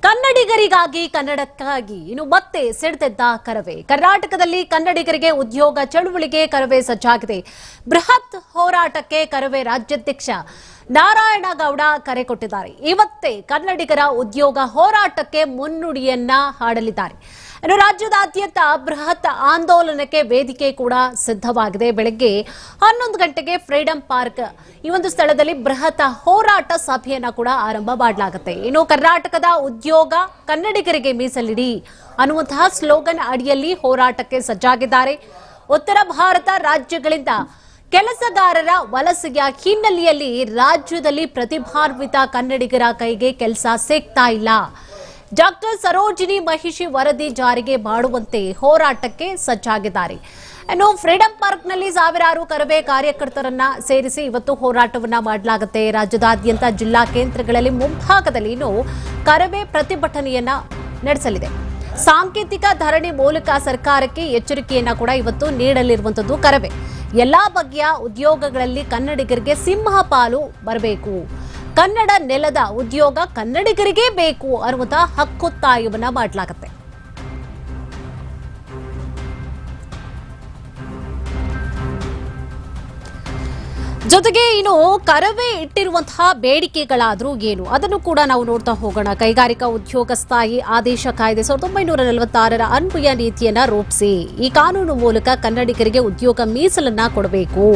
ಕನ್ನಡಿಗರಿಗಾಗಿ, ಕನ್ನಡಕ್ಕಾಗಿ ಇನ್ನು ಮತ್ತೆ ಸಿಡ್ದೆದ್ದ ಕರವೇ. ಕರ್ನಾಟಕದಲ್ಲಿ ಕನ್ನಡಿಗರಿಗೆ ಉದ್ಯೋಗ ಚಳುವಳಿಗೆ ಕರವೇ ಸಜ್ಜಾಗಿದೆ. ಬೃಹತ್ ಹೋರಾಟಕ್ಕೆ ಕರವೇ ರಾಜ್ಯಾಧ್ಯಕ್ಷ ನಾರಾಯಣಗೌಡ ಕರೆ ಕೊಟ್ಟಿದ್ದಾರೆ. ಇವತ್ತೇ ಕನ್ನಡಿಗರ ಉದ್ಯೋಗ ಹೋರಾಟಕ್ಕೆ ಮುನ್ನುಡಿಯನ್ನ ಹಾಡಲಿದ್ದಾರೆ. ಇನ್ನು ರಾಜ್ಯದಾದ್ಯಂತ ಬೃಹತ್ ಆಂದೋಲನಕ್ಕೆ ವೇದಿಕೆ ಕೂಡ ಸಿದ್ಧವಾಗಿದೆ. ಬೆಳಗ್ಗೆ ಹನ್ನೊಂದು ಗಂಟೆಗೆ ಫ್ರೀಡಂ ಪಾರ್ಕ್ ಈ ಒಂದು ಸ್ಥಳದಲ್ಲಿ ಬೃಹತ್ ಹೋರಾಟ ಸಭೆಯನ್ನ ಕೂಡ ಆರಂಭ ಮಾಡಲಾಗುತ್ತೆ ಇನ್ನು ಕರ್ನಾಟಕದ ಉದ್ಯೋಗ ಕನ್ನಡಿಗರಿಗೆ ಮೀಸಲಿಡಿ. ಅನ್ನುವಂತಹ ಸ್ಲೋಗನ್ ಅಡಿಯಲ್ಲಿ ಹೋರಾಟಕ್ಕೆ ಸಜ್ಜಾಗಿದ್ದಾರೆ. ಉತ್ತರ ಭಾರತ ರಾಜ್ಯಗಳಿಂದ ಕೆಲಸಗಾರರ ವಲಸೆಯ ಹಿನ್ನೆಲೆಯಲ್ಲಿ ರಾಜ್ಯದಲ್ಲಿ ಪ್ರತಿಭಾನ್ವಿತ ಕನ್ನಡಿಗರ ಕೈಗೆ ಕೆಲಸ ಸಿಗ್ತಾ ಇಲ್ಲ. ಡಾಕ್ಟರ್ ಸರೋಜಿನಿ ಮಹಿಷಿ ವರದಿ ಜಾರಿಗೆ ಮಾಡುವಂತೆ ಹೋರಾಟಕ್ಕೆ ಸಜ್ಜಾಗಿದ್ದಾರೆ. ಇನ್ನು ಫ್ರೀಡಂ ಪಾರ್ಕ್ನಲ್ಲಿ ಸಾವಿರಾರು ಕರವೇ ಕಾರ್ಯಕರ್ತರನ್ನ ಸೇರಿಸಿ ಇವತ್ತು ಹೋರಾಟವನ್ನ ಮಾಡಲಾಗುತ್ತೆ. ರಾಜ್ಯದಾದ್ಯಂತ ಜಿಲ್ಲಾ ಕೇಂದ್ರಗಳಲ್ಲಿ ಮುಂಭಾಗದಲ್ಲಿ ಇನ್ನು ಕರವೇ ಪ್ರತಿಭಟನೆಯನ್ನ ನಡೆಸಲಿದೆ. ಸಾಂಕೇತಿಕ ಧರಣಿ ಮೂಲಕ ಸರ್ಕಾರಕ್ಕೆ ಎಚ್ಚರಿಕೆಯನ್ನ ಕೂಡ ಇವತ್ತು ನೀಡಲಿರುವಂತದ್ದು ಕರವೇ. ಎಲ್ಲಾ ಬಗೆಯ ಉದ್ಯೋಗಗಳಲ್ಲಿ ಕನ್ನಡಿಗರಿಗೆ ಸಿಂಹ ಪಾಲು ಬರಬೇಕು. ಕನ್ನಡ ನೆಲದ ಉದ್ಯೋಗ ಕನ್ನಡಿಗರಿಗೇ ಬೇಕು ಅನ್ನುವಂತಹ ಹಕ್ಕೊತ್ತಾಯವನ್ನ ಮಾಡಲಾಗುತ್ತೆ. ಜೊತೆಗೆ ಇನ್ನು ಕರವೇ ಇಟ್ಟಿರುವಂತಹ ಬೇಡಿಕೆಗಳಾದರೂ ಏನು? ಅದನ್ನು ಕೂಡ ನಾವು ನೋಡ್ತಾ ಹೋಗೋಣ. ಕೈಗಾರಿಕಾ ಉದ್ಯೋಗ ಸ್ಥಾಯಿ ಆದೇಶ ಕಾಯ್ದೆ ಸಾವಿರದ ಒಂಬೈನೂರ ನಲವತ್ತಾರರ ಅನ್ವಯ ನೀತಿಯನ್ನ ರೂಪಿಸಿ ಈ ಕಾನೂನು ಮೂಲಕ ಕನ್ನಡಿಗರಿಗೆ ಉದ್ಯೋಗ ಮೀಸಲನ್ನ ಕೊಡಬೇಕು.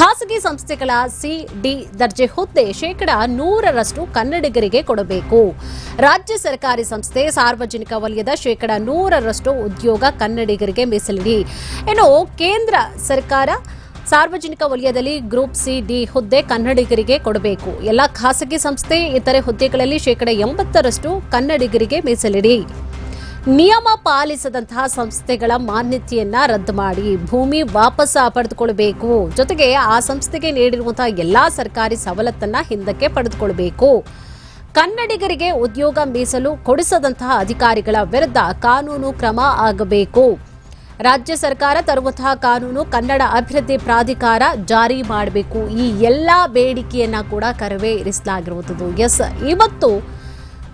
ಖಾಸಗಿ ಸಂಸ್ಥೆಗಳ ಸಿ ಡಿ ದರ್ಜೆ ಹುದ್ದೆ ಶೇಕಡ ನೂರರಷ್ಟು ಕನ್ನಡಿಗರಿಗೆ ಕೊಡಬೇಕು. ರಾಜ್ಯ ಸರ್ಕಾರಿ ಸಂಸ್ಥೆ ಸಾರ್ವಜನಿಕ ವಲಯದ ಶೇಕಡ ನೂರರಷ್ಟು ಉದ್ಯೋಗ ಕನ್ನಡಿಗರಿಗೆ ಮೀಸಲಿಡಿ. ಇನ್ನು ಕೇಂದ್ರ ಸರ್ಕಾರ ಸಾರ್ವಜನಿಕ ವಲಯದಲ್ಲಿ ಗ್ರೂಪ್ ಸಿ, ಡಿ ಹುದ್ದೆ ಕನ್ನಡಿಗರಿಗೆ ಕೊಡಬೇಕು. ಎಲ್ಲ ಖಾಸಗಿ ಸಂಸ್ಥೆ, ಇತರೆ ಹುದ್ದೆಗಳಲ್ಲಿ ಶೇಕಡ ಎಂಬತ್ತರಷ್ಟು ಕನ್ನಡಿಗರಿಗೆ ಮೀಸಲಿಡಿ. ನಿಯಮ ಪಾಲಿಸದಂತಹ ಸಂಸ್ಥೆಗಳ ಮಾನ್ಯತೆಯನ್ನ ರದ್ದು ಮಾಡಿ ಭೂಮಿ ವಾಪಸ್ ಪಡೆದುಕೊಳ್ಬೇಕು ಜೊತೆಗೆ ಆ ಸಂಸ್ಥೆಗೆ ನೀಡಿರುವಂತಹ ಎಲ್ಲಾ ಸರ್ಕಾರಿ ಸವಲತ್ತನ್ನ ಹಿಂದಕ್ಕೆ ಪಡೆದುಕೊಳ್ಳಬೇಕು. ಕನ್ನಡಿಗರಿಗೆ ಉದ್ಯೋಗ ಮೀಸಲು ಕೊಡಿಸದಂತಹ ಅಧಿಕಾರಿಗಳ ವಿರುದ್ಧ ಕಾನೂನು ಕ್ರಮ ಆಗಬೇಕು. ರಾಜ್ಯ ಸರ್ಕಾರ ತರುವಂತಹ ಕಾನೂನು ಕನ್ನಡ ಅಭಿವೃದ್ಧಿ ಪ್ರಾಧಿಕಾರ ಜಾರಿ ಮಾಡಬೇಕು. ಈ ಎಲ್ಲ ಬೇಡಿಕೆಯನ್ನ ಕೂಡ ಕರವೇ ಇರಿಸಲಾಗಿರುವಂಥದ್ದು. ಎಸ್, ಇವತ್ತು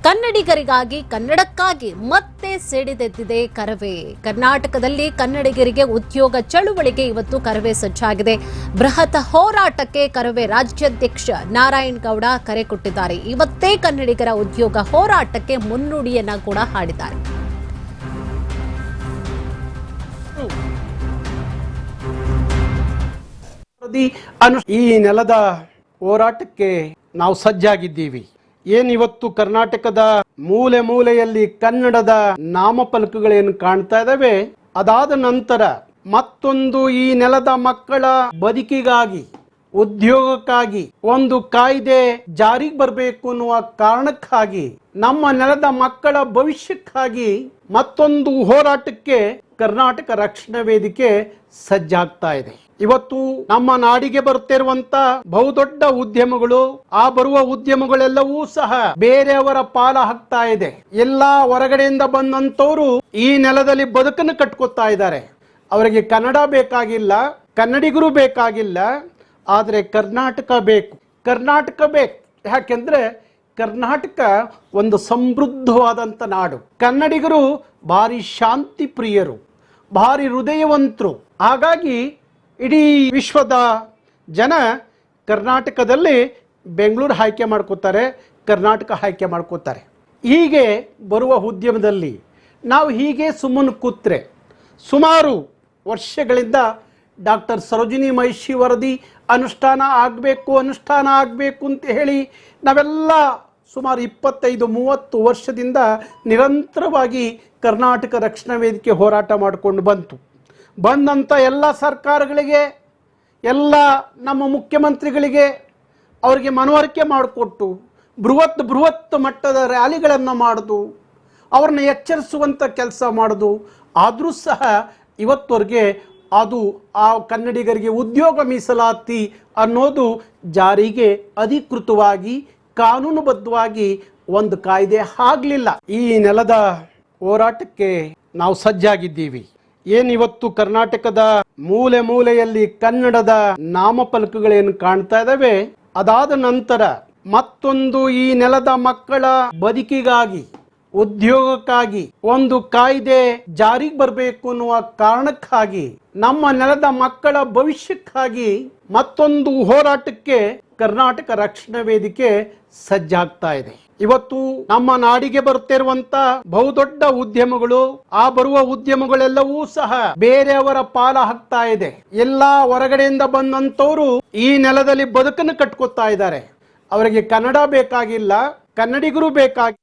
ಕನ್ನಡಿಗರಿಗಾಗಿ, ಕನ್ನಡಕ್ಕಾಗಿ ಮತ್ತೆ ಸಿಡಿದೆದ್ದಿದೆ ಕರವೇ. ಕರ್ನಾಟಕದಲ್ಲಿ ಕನ್ನಡಿಗರಿಗೆ ಉದ್ಯೋಗ ಚಳುವಳಿಗೆ ಇವತ್ತು ಕರವೇ ಸಜ್ಜಾಗಿದೆ. ಬೃಹತ್ ಹೋರಾಟಕ್ಕೆ ಕರವೇ ರಾಜ್ಯಾಧ್ಯಕ್ಷ ನಾರಾಯಣ್ ಗೌಡ ಕರೆ ಕೊಟ್ಟಿದ್ದಾರೆ. ಇವತ್ತೇ ಕನ್ನಡಿಗರ ಉದ್ಯೋಗ ಹೋರಾಟಕ್ಕೆ ಮುನ್ನುಡಿಯನ್ನ ಕೂಡ ಹಾಡಿದ್ದಾರೆ. ಅನು ಈ ನೆಲದ ಹೋರಾಟಕ್ಕೆ ನಾವು ಸಜ್ಜಾಗಿದ್ದೀವಿ. ಏನಿವತ್ತು ಕರ್ನಾಟಕದ ಮೂಲೆ ಮೂಲೆಯಲ್ಲಿ ಕನ್ನಡದ ನಾಮಫಲಕಗಳೇನು ಕಾಣ್ತಾ ಇದಾವೆ, ಅದಾದ ನಂತರ ಮತ್ತೊಂದು ಈ ನೆಲದ ಮಕ್ಕಳ ಬದುಕಿಗಾಗಿ, ಉದ್ಯೋಗಕ್ಕಾಗಿ, ಒಂದು ಕಾಯ್ದೆ ಜಾರಿಗೆ ಬರಬೇಕು ಅನ್ನುವ ಕಾರಣಕ್ಕಾಗಿ, ನಮ್ಮ ನೆಲದ ಮಕ್ಕಳ ಭವಿಷ್ಯಕ್ಕಾಗಿ ಮತ್ತೊಂದು ಹೋರಾಟಕ್ಕೆ ಕರ್ನಾಟಕ ರಕ್ಷಣಾ ವೇದಿಕೆ ಸಜ್ಜಾಗ್ತಾ ಇದೆ. ಇವತ್ತು ನಮ್ಮ ನಾಡಿಗೆ ಬರುತ್ತಿರುವಂತ ಬಹುದೊಡ್ಡ ಉದ್ಯಮಗಳು, ಆ ಬರುವ ಉದ್ಯಮಗಳೆಲ್ಲವೂ ಸಹ ಬೇರೆಯವರ ಪಾಲ ಹಾಕ್ತಾ ಇದೆ. ಎಲ್ಲಾ ಹೊರಗಡೆಯಿಂದ ಬಂದಂತವರು ಈ ನೆಲದಲ್ಲಿ ಬದುಕನ್ನು ಕಟ್ಕೊತಾ ಇದ್ದಾರೆ. ಅವರಿಗೆ ಕನ್ನಡ ಬೇಕಾಗಿಲ್ಲ, ಕನ್ನಡಿಗರು ಬೇಕಾಗಿಲ್ಲ, ಆದರೆ ಕರ್ನಾಟಕ ಬೇಕು. ಕರ್ನಾಟಕ ಬೇಕು. ಯಾಕೆಂದ್ರೆ ಕರ್ನಾಟಕ ಒಂದು ಸಮೃದ್ಧವಾದಂಥ ನಾಡು. ಕನ್ನಡಿಗರು ಭಾರಿ ಶಾಂತಿ ಪ್ರಿಯರು ಭಾರಿ ಹೃದಯವಂತರು. ಹಾಗಾಗಿ ಇಡೀ ವಿಶ್ವದ ಜನ ಕರ್ನಾಟಕದಲ್ಲಿ ಬೆಂಗಳೂರು ಆಯ್ಕೆ ಮಾಡ್ಕೋತಾರೆ, ಕರ್ನಾಟಕ ಆಯ್ಕೆ ಮಾಡ್ಕೋತಾರೆ. ಹೀಗೆ ಬರುವ ಉದ್ಯಮದಲ್ಲಿ ನಾವು ಹೀಗೆ ಸುಮ್ಮನೆ ಕೂತ್ರೆ ಸುಮಾರು ವರ್ಷಗಳಿಂದ ಡಾಕ್ಟರ್ ಸರೋಜಿನಿ ಮಹಿಷಿ ವರದಿ ಅನುಷ್ಠಾನ ಆಗಬೇಕು ಅನುಷ್ಠಾನ ಆಗಬೇಕು ಅಂತ ಹೇಳಿ ನಾವೆಲ್ಲ ಸುಮಾರು ಇಪ್ಪತ್ತೈದು, ಮೂವತ್ತು ವರ್ಷದಿಂದ ನಿರಂತರವಾಗಿ ಕರ್ನಾಟಕ ರಕ್ಷಣಾ ವೇದಿಕೆ ಹೋರಾಟ ಮಾಡಿಕೊಂಡು ಬಂತು. ಬಂದಂಥ ಎಲ್ಲ ಸರ್ಕಾರಗಳಿಗೆ, ಎಲ್ಲ ನಮ್ಮ ಮುಖ್ಯಮಂತ್ರಿಗಳಿಗೆ ಅವರಿಗೆ ಮನವರಿಕೆ ಮಾಡಿಕೊಟ್ಟು, ಬೃಹತ್ ಬೃಹತ್ ಮಟ್ಟದ ರ್ಯಾಲಿಗಳನ್ನು ಮಾಡೋದು, ಅವ್ರನ್ನ ಎಚ್ಚರಿಸುವಂಥ ಕೆಲಸ ಮಾಡೋದು. ಆದರೂ ಸಹ ಇವತ್ತವರೆಗೆ ಅದು ಆ ಕನ್ನಡಿಗರಿಗೆ ಉದ್ಯೋಗ ಮೀಸಲಾತಿ ಅನ್ನೋದು ಜಾರಿಗೆ ಅಧಿಕೃತವಾಗಿ, ಕಾನೂನುಬದ್ಧವಾಗಿ ಒಂದು ಕಾಯ್ದೆ ಆಗಲಿಲ್ಲ. ಈ ನೆಲದ ಹೋರಾಟಕ್ಕೆ ನಾವು ಸಜ್ಜಾಗಿದ್ದೀವಿ. ಏನಿವತ್ತು ಕರ್ನಾಟಕದ ಮೂಲೆ ಮೂಲೆಯಲ್ಲಿ ಕನ್ನಡದ ನಾಮಫಲಕಗಳೇನು ಕಾಣ್ತಾ ಇದಾವೆ? ಅದಾದ ನಂತರ ಮತ್ತೊಂದು ಈ ನೆಲದ ಮಕ್ಕಳ ಬದುಕಿಗಾಗಿ, ಉದ್ಯೋಗಕ್ಕಾಗಿ, ಒಂದು ಕಾಯ್ದೆ ಜಾರಿಗೆ ಬರಬೇಕು ಅನ್ನುವ ಕಾರಣಕ್ಕಾಗಿ, ನಮ್ಮ ನೆಲದ ಮಕ್ಕಳ ಭವಿಷ್ಯಕ್ಕಾಗಿ ಮತ್ತೊಂದು ಹೋರಾಟಕ್ಕೆ ಕರ್ನಾಟಕ ರಕ್ಷಣಾ ವೇದಿಕೆ ಸಜ್ಜಾಗ್ತಾ ಇದೆ. ಇವತ್ತು ನಮ್ಮ ನಾಡಿಗೆ ಬರುತ್ತಿರುವಂತ ಬಹುದೊಡ್ಡ ಉದ್ಯಮಗಳು, ಆ ಬರುವ ಉದ್ಯಮಗಳೆಲ್ಲವೂ ಸಹ ಬೇರೆಯವರ ಪಾಲ ಹಾಕ್ತಾ ಇದೆ. ಎಲ್ಲಾ ಹೊರಗಡೆಯಿಂದ ಬಂದಂತವರು ಈ ನೆಲದಲ್ಲಿ ಬದುಕನ್ನು ಕಟ್ಕೊತಾ ಇದ್ದಾರೆ. ಅವರಿಗೆ ಕನ್ನಡ ಬೇಕಾಗಿಲ್ಲ, ಕನ್ನಡಿಗರು ಬೇಕಾಗಿ